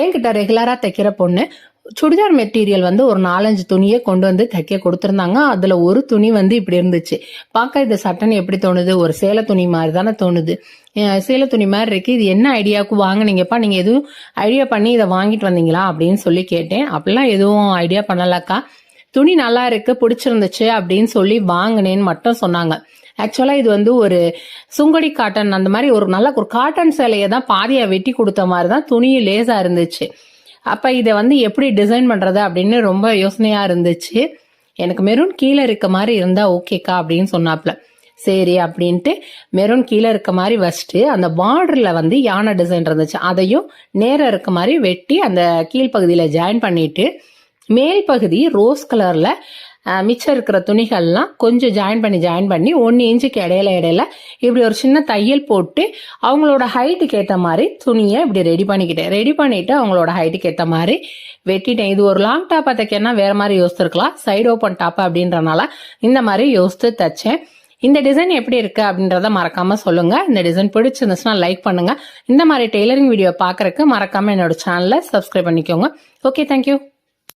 என்கிட்ட ரெகுலராக தைக்கிற பொண்ணு சுடிதார் மெட்டீரியல் வந்து ஒரு நாலஞ்சு துணியை கொண்டு வந்து தைக்க கொடுத்துருந்தாங்க. அதில் ஒரு துணி வந்து இப்படி இருந்துச்சு. பார்க்க இது சட்டன் எப்படி தோணுது? ஒரு சேலை துணி மாதிரி தானே தோணுது. சேலை துணி மாதிரி இருக்கு. இது என்ன ஐடியாவுக்கு வாங்குனீங்கப்பா? நீங்கள் எதுவும் ஐடியா பண்ணி இதை வாங்கிட்டு வந்தீங்களா? அப்படின்னு சொல்லி கேட்டேன். அப்படிலாம் எதுவும் ஐடியா பண்ணலக்கா. துணி நல்லா இருக்கு பிடிச்சிருந்துச்சு அப்படின்னு சொல்லி வாங்கினேன்னு மட்டும் சொன்னாங்க. ஆக்சுவலாக இது வந்து ஒரு சுங்கடி காட்டன் அந்த மாதிரி ஒரு நல்ல ஒரு காட்டன் சேலையை தான் பாதியாக வெட்டி கொடுத்த மாதிரி தான் துணியும் லேசாக இருந்துச்சு. அப்போ இதை வந்து எப்படி டிசைன் பண்ணுறது அப்படின்னு ரொம்ப யோசனையாக இருந்துச்சு. எனக்கு மெரூன் கீழே இருக்க மாதிரி இருந்தால் ஓகேக்கா அப்படின்னு சொன்னாப்ல. சரி அப்படின்ட்டு மெரூன் கீழே இருக்க மாதிரி வச்சுட்டு அந்த பார்டரில் வந்து யானை டிசைன் இருந்துச்சு. அதையும் நேராக இருக்க மாதிரி வெட்டி அந்த கீழ்ப்பகுதியில் ஜாயின் பண்ணிட்டு மேல் பகுதி ரோஸ் கலரில் மிச்சம் இருக்கிற துணிகள்லாம் கொஞ்சம் ஜாயின் பண்ணி ஜாயின் பண்ணி ஒன்று இன்ச்சுக்கு இடையில இடையில இப்படி ஒரு சின்ன தையல் போட்டு அவங்களோட ஹைட்டுக்கு ஏற்ற மாதிரி துணியை இப்படி ரெடி பண்ணிக்கிட்டேன். ரெடி பண்ணிட்டு அவங்களோட ஹைட்டுக்கு ஏற்ற மாதிரி வெட்டிட்டேன். இது ஒரு லாங் டாப்பை தைக்கன்னா வேற மாதிரி யோசிச்சிருக்கலாம். சைடு ஓப்பன் டாப் அப்படின்றனால இந்த மாதிரி யோசித்து தைச்சேன். இந்த டிசைன் எப்படி இருக்கு அப்படின்றத மறக்காம சொல்லுங்க. இந்த டிசைன் பிடிச்சிருந்துச்சுன்னா லைக் பண்ணுங்க. இந்த மாதிரி டெய்லரிங் வீடியோ பார்க்கறதுக்கு மறக்காம என்னோட சேனலை சப்ஸ்கிரைப் பண்ணிக்கோங்க. Okay thank you